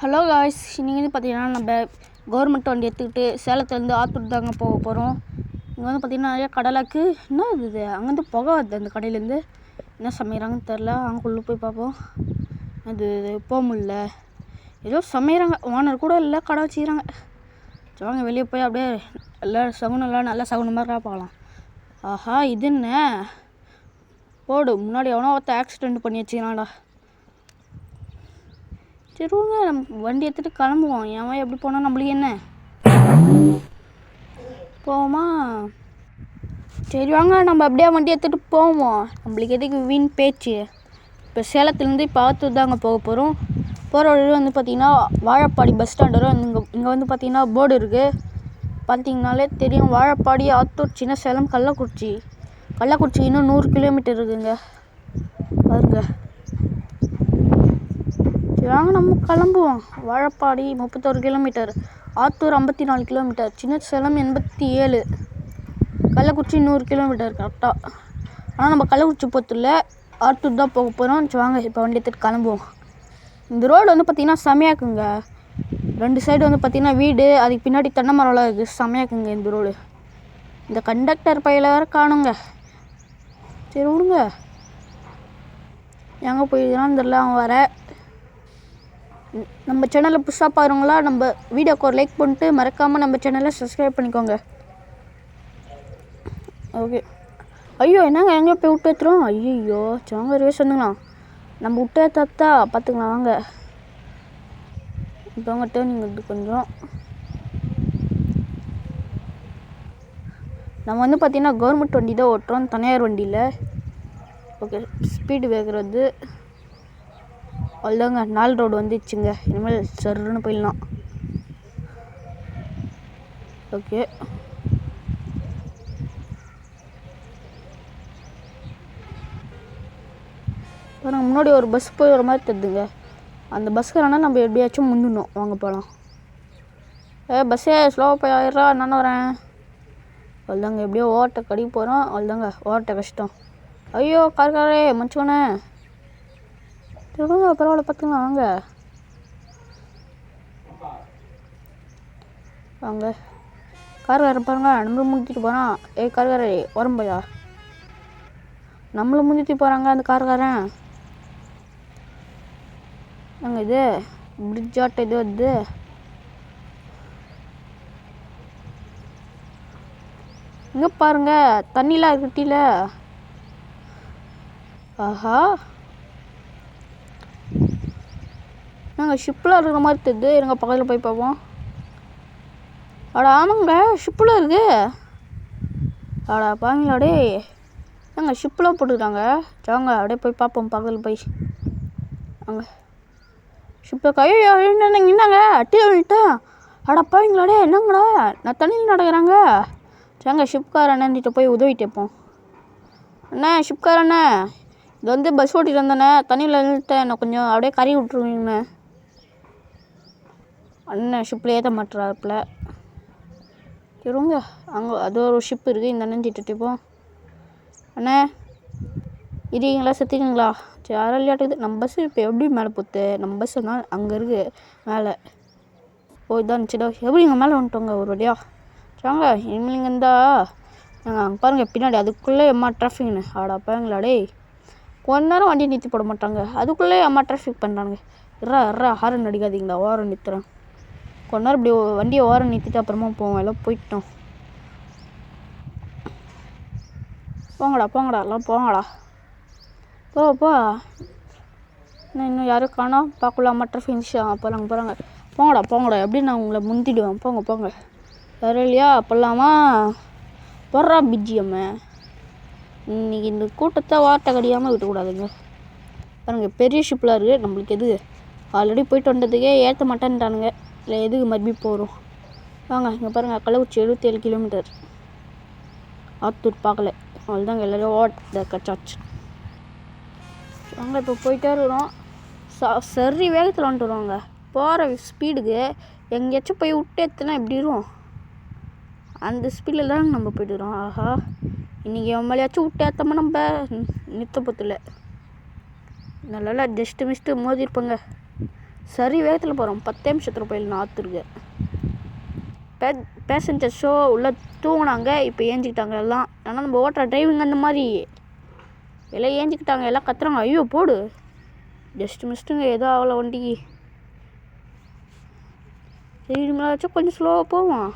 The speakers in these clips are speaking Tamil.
ஹலோ காய்ஸ் இன்றைக்கி வந்து பார்த்தீங்கன்னா நம்ம கவர்மெண்ட் வண்டி எடுத்துக்கிட்டு சேலத்துலேருந்து ஆத்தூர் தாங்க போக போகிறோம் இங்கே வந்து பார்த்திங்கன்னா நிறைய கடலாக்கு என்ன இது அங்கேருந்து புகை வருது அந்த கடையிலேருந்து. என்ன சமைக்கிறாங்கன்னு தெரில அங்குள்ளே போய் பார்ப்போம். அது போக முடியல. ஏதோ சமைக்கிறாங்க ஓனர் கூட இல்லை. கடை வச்சுக்கிறாங்க. சரி வாங்க வெளியே போய் அப்படியே எல்லாம் சகுனம்லாம் நல்லா சகுன மாதிரி பார்க்கலாம். ஆஹா இது என்ன? போடு. முன்னாடி எவனோ ஒருத்த ஆக்சிடெண்ட் பண்ணி வச்சுக்கிறான்டா. சரி விடுங்க நம்ம வண்டி எடுத்துகிட்டு கிளம்புவோம். ஏன் எப்படி போனால் நம்மளுக்கு என்ன? போவோமா? சரி வாங்க நம்ம அப்படியே வண்டி எடுத்துகிட்டு போவோம். நம்மளுக்கு எதுக்கு வீண் பேச்சு? இப்போ சேலத்துலேருந்து இப்போ ஆத்தூர் தாங்க போக போகிறோம் போகிற வழியில் வந்து பார்த்திங்கன்னா வாழப்பாடி பஸ் ஸ்டாண்ட் வரும். இங்கே இங்கே வந்து பார்த்திங்கன்னா போர்டு இருக்குது பார்த்தீங்கனாலே தெரியும் வாழப்பாடி ஆத்தூர் சின்ன சேலம் கள்ளக்குறிச்சி. கள்ளக்குறிச்சி இன்னும் நூறு கிலோமீட்டர் இருக்குங்க. பாருங்கள் வாங்க நம்ம கிளம்புவோம். வாழப்பாடி முப்பத்தோரு கிலோமீட்டர் ஆத்தூர் ஐம்பத்தி நாலு கிலோமீட்டர் சின்ன சேலம் எண்பத்தி ஏழு கள்ளக்குறிச்சி நூறு கிலோமீட்டர் கரெக்டாக ஆனால் நம்ம கள்ளக்குறிச்சி போத்தில் ஆத்தூர் தான் போக போகிறோம் வாங்க இப்போ வண்டி எடுத்துகிட்டு கிளம்புவோம். இந்த ரோடு வந்து பார்த்திங்கன்னா செமையாக்குங்க ரெண்டு சைடு வந்து பார்த்திங்கன்னா வீடு அதுக்கு பின்னாடி தென்னை மரம்லாம் இருக்குது செமையாக்குங்க இந்த ரோடு இந்த கண்டக்டர் பையில வேறு காணுங்க. சரி விடுங்க. எங்கே போயிருக்கான்னு தெரில அவன் வர நம்ம சேனலை புதுசாக பாருங்களா நம்ம வீடியோக்கு ஒரு லைக் பண்ணிட்டு மறக்காமல் நம்ம சேனலை சப்ஸ்கிரைப் பண்ணிக்கோங்க. ஓகே ஐயோ என்னங்க எங்கே போய் விட்டு ஏற்றுறோம் ஐயோ சாங்க ரிவேஸ் நம்ம விட்டு ஏற்றாத்தா பார்த்துக்கலாம் வாங்க. இப்போ அவங்க டேர்னிங் இது கொஞ்சம். நம்ம வந்து பார்த்திங்கன்னா கவர்மெண்ட் வண்டி தான் ஓட்டுறோம் தனியார் வண்டியில். ஓகே ஸ்பீடு வேகிறது. அவ்வளோதாங்க நாலு ரோடு வந்துச்சுங்க. இனிமேல் சருன்னு போயிடலாம். ஓகே பாருங்க முன்னாடி ஒரு பஸ் போய் வர மாதிரி தெரியுதுங்க அந்த பஸ்ஸுக்காரனா நம்ம எப்படியாச்சும் முந்தணும் வாங்க போகலாம் ஏ பஸ்ஸே ஸ்லோவாக போய் ஆயிடுறா நான் வரேன். அவ்வளோதாங்க எப்படியோ ஓட்ட கடி போகிறோம் அவ்வளோதாங்க ஓட்ட கஷ்டம். ஐயோ கார்காரே மன்னிச்சுக்கோண்ணே திரும்ப பரவாயில்ல பார்த்துக்கலாம் வாங்க. வாங்க. கார்காரன் பாருங்க நம்மளும் முந்திட்டு போகிறான் ஏய் கார்காரே உரம்பையா நம்மளை முந்திட்டு போகிறாங்க அந்த கார்காரன் நாங்கள் இது? பிரிட்ஜாட்ட இது வருது. இங்கே பாருங்க தண்ணிலாம் இருக்குட்டில ஆஹா. நாங்கள் ஷிப்பில் இருக்கிற மாதிரி தெரியுது. இருங்க பக்கத்தில் போய் பார்ப்போம். அட ஆமாங்க ஷிப்பில் இருக்கு. அட பாங்களாடே ஏங்க ஷிப்பில் போட்டுக்கிறாங்க சாங்க அப்படியே போய் பார்ப்போம் பக்கத்தில் போய். அங்கே. ஷிப்பில் கையோ என்னங்க என்னங்க? அட்டி விட்டேன் அட பாவிங்களாடே என்னங்கடா? நான் தண்ணியில் நடக்கிறாங்க. சாங்க ஷிப்கார் அண்ணன்கிட்ட போய் உதவி கேட்போம். அண்ணா ஷிப்கார் அண்ணா. இது வந்து பஸ் ஓட்டிட்டு வந்தேண்ணே தண்ணியில் நின்றுட்டேன் என்னை கொஞ்சம் அப்படியே கறி விட்ருவீங்கண்ணே அண்ணன் ஷிப்பில் ஏற்ற மாட்டுறாப்புல. இருங்க. அங்கே அது ஒரு ஷிப் இருக்குது இந்த அண்ணன் திட்டுட்டு இருப்போம் அண்ணே இருக்கீங்களா செத்துக்கீங்களா சரி யாரும் விளையாட்டுது நம்ம பஸ்ஸு இப்போ எப்படி மேலே போத்து? நம்ம பஸ்ஸு தான் அங்கே இருக்குது மேலே. ஓ இதான் இருந்துச்சுடா எப்படி இங்கே மேலே வந்துட்டோங்க? ஒரு வழியா. சாங்க இனிமேல் இங்கே இருந்தா. நாங்கள் அங்கே பாருங்கள் பின்னாடி. அதுக்குள்ளே எம்மா டிராஃபிக்னு ஆடா பாருங்களா டேய். கொஞ்ச நேரம் வண்டியை நிறுத்தி போட மாட்டாங்க. அதுக்குள்ளே அம்மா டிராஃபிக் பண்ணுறாங்க இறா இறா ஹாரன் அடிக்காதீங்களா ஓரம் நிறுத்துறேன் கொஞ்ச நேரம் இப்படி வண்டியை ஓரம் நிறுத்திட்டு அப்புறமா போவோம். எல்லாம் போயிட்டோம். போங்கடா போங்கடா எல்லாம் போங்கடா. போ போ. இன்னும் யாரும் காணோம். பார்க்கலாமா டிராஃபிக் போகிறாங்க போகிறாங்க போங்கடா போங்கடா. எப்படி நான் உங்களை முந்திடுவேன். போங்க போங்க. யாரும் இல்லையா? அப்போல்லாமா? போடுறா பிஜிஎம்ம இன்றைக்கி இந்த கூட்டத்தை வாட்டை கடியாமல் விட்டுக்கூடாதுங்க பாருங்கள் பெரிய ஷிப்பில் இருக்குது நம்மளுக்கு எது? ஆல்ரெடி போயிட்டு வந்ததுக்கே ஏற்ற மாட்டேன்ட்டானுங்க. இல்லை எதுக்கு மறுபடியும் போகிறோம் வாங்க இங்கே பாருங்கள் கள்ளக்குறிச்சி எழுபத்தேழு கிலோமீட்டர் ஆத்தூர் பார்க்கல அவ்வளோதாங்க எல்லோரும் ஓட்ட கச்சாச்சு வாங்க இப்போ போயிட்டே இருக்கிறோம். ச சரி வேகத்தில் வந்துட்டு வருவாங்க. போகிற ஸ்பீடுக்கு எங்கேயாச்சும் போய் விட்டு எத்தனை எப்படி இருக்கும்? அந்த ஸ்பீடில் தான் நம்ம போய்ட்டுறோம் ஆஹா. இன்றைக்கி எம்எல்ஏச்சும் விட்டு ஏற்றமா நம்ம நிறுத்த போத்தில் நல்லா ஜஸ்ட்டு மிஸ்ட்டு மோதிருப்பாங்க. சரி வேகத்தில் போகிறோம் பத்தே நிமிஷத்தில் போயிடலாம் ஆற்றுருக்கு பே பேசஞ்சர் ஷோ உள்ளே தூங்கினாங்க இப்போ ஏஞ்சிக்கிட்டாங்க எல்லாம். ஆனால் நம்ம ஓட்டுற டிரைவிங் அந்த மாதிரி. எல்லாம் ஏஞ்சிக்கிட்டாங்க எல்லாம் கத்துறாங்க. ஐயோ போடு. ஜஸ்ட் மிஸ்ட்டுங்க ஏதோ ஆகல வண்டிக்கு சரி இனிமேலாச்சும் கொஞ்சம் ஸ்லோவாக போவோம்.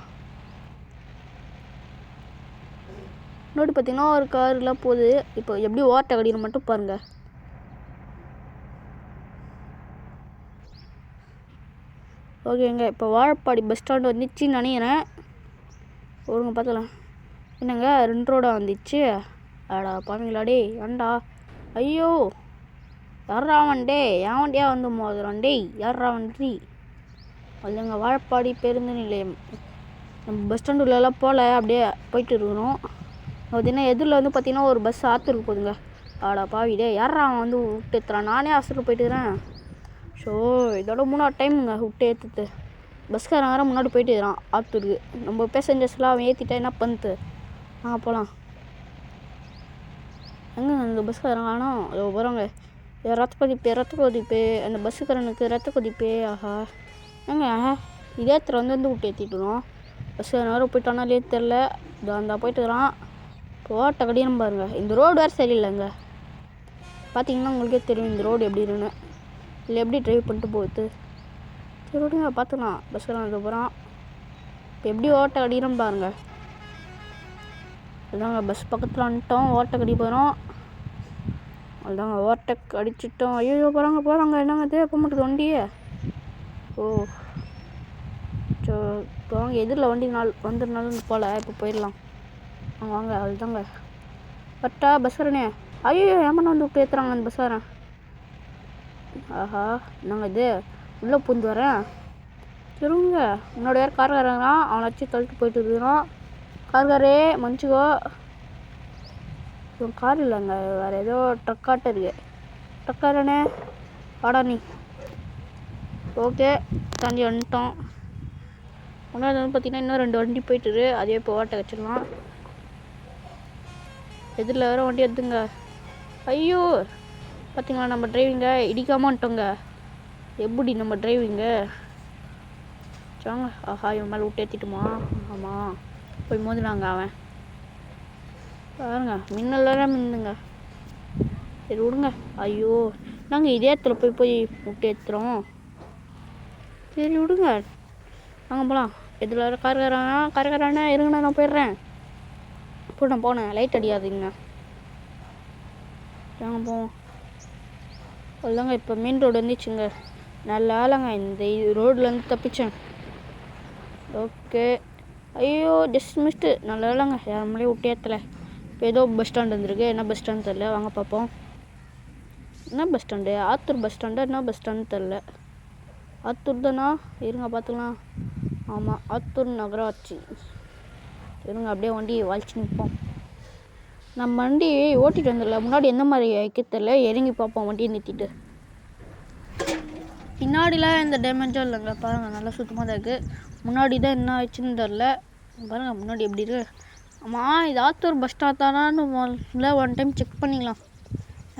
முன்னாடி பார்த்தீங்கன்னா ஒரு கார்லாம் போகுது. இப்போ எப்படி ஓட்ட கடின்னு மட்டும் பாருங்கள் ஓகேங்க இப்போ வாழப்பாடி பஸ் ஸ்டாண்டு வந்துச்சுன்னு நினைக்கிறேன். ஒருங்க பார்த்துக்கலாம். என்னங்க ரெண்டு ரோடாக வந்துச்சு? அடா பாவீங்களாடே ஏண்டா ஐயோ யாரா வண்டே என் வண்டியா வந்து மோதுறான் டேய் யாரா வண்டி அதுங்க வாழப்பாடி பேருந்து நிலையம். நம்ம பஸ் ஸ்டாண்டு உள்ளலாம் போகல அப்படியே போயிட்டு இருக்கிறோம். பார்த்தீங்கன்னா எதிரில் வந்து பார்த்தீங்கன்னா ஒரு பஸ் ஆற்றுருக்கு போகுதுங்க ஆடா பாவி டே யாரா அவன் வந்து விட்டுத்துறான் நானே ஆசிரியர் போயிட்டு இருக்கிறேன். ஸோ இதோட மூணாவது டைமுங்க விட்டு ஏற்றுத்து பஸ்காரன் வேறு முன்னாடி போயிட்டு இருக்கிறான் ஆத்தூருக்கு நம்ம பேசஞ்சர்ஸ்லாம் அவன் ஏற்றிட்டா என்ன பண்ணுது ஆ போகலாம் எங்கே அந்த பஸ்காரன் ஆனால் அதோ போகிறாங்க ரத்த கொதிப்பு ரத்த கொதிப்பு. அந்த பஸ்ஸுக்காரனுக்கு ரத்த கொதிப்பு ஆஹா. ஏங்க இதே இடத்துல வந்து வந்து விட்டு ஏற்றிட்டுறோம் பஸ்ஸுக்காரன் வேறு போயிட்டானா இல்லையே தெரில இதோ அந்த போயிட்டு இருக்கிறான் போட்ட கடினம் பாருங்க. இந்த ரோடு வேறு சரியில்லைங்க. பார்த்தீங்கன்னா உங்களுக்கே தெரியும் இந்த ரோடு எப்படி இருக்குன்னு. இல்லை எப்படி ட்ரைவ் பண்ணிட்டு போகுது? சரி விடுங்க பார்த்துக்கலாம். பஸ்ஸெல்லாம் அதுக்கப்புறம் போகிறான் இப்போ எப்படி ஓட்டை அடிக்கிறோம் பாருங்க. அதாங்க பஸ் பக்கத்தில் வந்துட்டோம். ஓட்டை கடி போகிறோம் அதுதாங்க ஓட்டை அடிச்சிட்டோம் ஐயோ போகிறாங்க போகிறாங்க என்னங்க இது? போக மாட்டேது வண்டியே ஓ. ஸோ இப்போ வாங்க எதிரில் வண்டி நாள் வந்துருனாலும் போகல இப்போ போயிடலாம். ஆ வாங்க அதுதாங்க பட்டா பஸ்ஸரனே ஐயோ ஏமாண்ணா வந்து ஏற்றுறாங்க அந்த பஸ்ஸாரன் ஆஹா நாங்கள் இது? உள்ளே பூந்து வரேன். திரும்புங்க முன்னாடி யார் கார்காரங்கிறான் அவனை வச்சு தள்ளிட்டு போயிட்டு இருக்கிறோம். கார்காரே மன்னிச்சுக்கோ. இவன் கார் இல்லைங்க. வேறு ஏதோ ட்ரக்காட்ட இருக்கு. ட்ரக்காரனே வாடா நீ. ஓகே தாண்டி வந்துட்டோம். ஒன்றாவது வந்து பார்த்தீங்கன்னா இன்னும் ரெண்டு வண்டி போயிட்டுரு அதே இப்போ ஓட்ட வச்சிடலாம் எதிரில் வேறு வண்டி எடுத்துங்க ஐயோ! பார்த்தீங்களா நம்ம டிரைவிங்க இடிக்காம வந்துட்டோங்க. எப்படி நம்ம டிரைவிங்க சாங்க ஆஹா இவன் மேலே விட்டு ஏற்றிட்டுமா ஆமாம் போய் மோதினாங்க அவன். பாருங்க மின்னலாம் மின்னுங்க. சரி விடுங்க. ஐயோ நாங்கள் இதே இடத்துல போய் போய் விட்டு ஏற்றுறோம் சரி விடுங்க. நாங்கள் போகலாம் எதில் வர கார்காரானா கார்காரானா இருங்கண்ணா நான் போயிடுறேன். போட்டேன் போனேன் லைட் அடியாதுங்க. வாங்க போவோம். அதாங்க இப்போ மெயின் ரோடு வந்துச்சுங்க. நல்ல ஆளுங்க இந்த ரோட்லேருந்து தப்பிச்சேன். ஓகே ஐயோ ஜஸ்ட் மிஸ்ட்டு நல்ல ஆளாங்க யார் மேலேயும் இப்போ ஏதோ பஸ் ஸ்டாண்ட் வந்திருக்கு. என்ன பஸ் ஸ்டாண்ட் தெரில வாங்க பார்ப்போம் என்ன பஸ் ஸ்டாண்டு ஆத்தூர் பஸ் ஸ்டாண்டா என்ன பஸ் ஸ்டாண்ட் தெரில ஆத்தூர் தானா? இருங்க பார்த்துக்கலாம் ஆமாம் ஆத்தூர் நகராட்சி. இருங்க அப்படியே வண்டி வாழ்ச்சி நிற்போம் நம்ம வண்டி ஓட்டிகிட்டு வந்துடல முன்னாடி எந்த மாதிரி வைக்க தெரில இறங்கி பார்ப்போம். வண்டியை நிறுத்திட்டு. பின்னாடிலாம் எந்த டேமேஜும் இல்லைங்க. பாருங்கள் நல்லா சுத்தமாக தான் இருக்குது முன்னாடி தான் என்ன ஆயிடுச்சுன்னு தெரில பாருங்கள் முன்னாடி எப்படி இருக்கு. ஆமாம் இது ஆத்தூர் பஸ் ஸ்டாண்ட் தானான்னு முதல்ல ஒன் டைம் செக் பண்ணிக்கலாம்.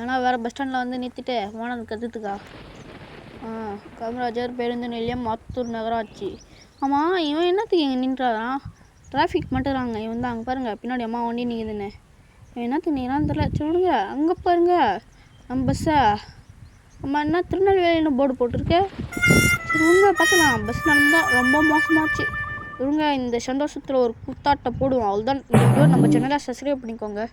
ஏன்னா வேறு பஸ் ஸ்டாண்டில் வந்து நிறுத்திட்டு. ஓனர் கற்றுத்துக்கா ஆ காமராஜர் பேருந்து நிலையம் ஆத்தூர் நகராட்சி. ஆமாம் இவன் என்னத்துக்கு இங்கே நின்றாரான் டிராஃபிக் மட்டுறாங்க இவன் தான் அங்கே பாருங்கள் பின்னாடி அம்மா வண்டி நிற்குதுன்னு என்ன என்னத்துக்கு தெரில சொல்லுங்க. அங்கே பாருங்க. நம்ம பஸ்ஸா அம்மா என்ன திருநெல்வேலின்னு போர்டு போட்டிருக்கு. சரி உங்க பார்க்கலாம் பஸ் நடந்தால் ரொம்ப மோசமாச்சு. இவங்க இந்த சந்தோஷத்தில் ஒரு குத்தாட்டை போடுவோம் அவ்வளோதான் நம்ம சேனலை சப்ஸ்கிரைப் பண்ணிக்கோங்க.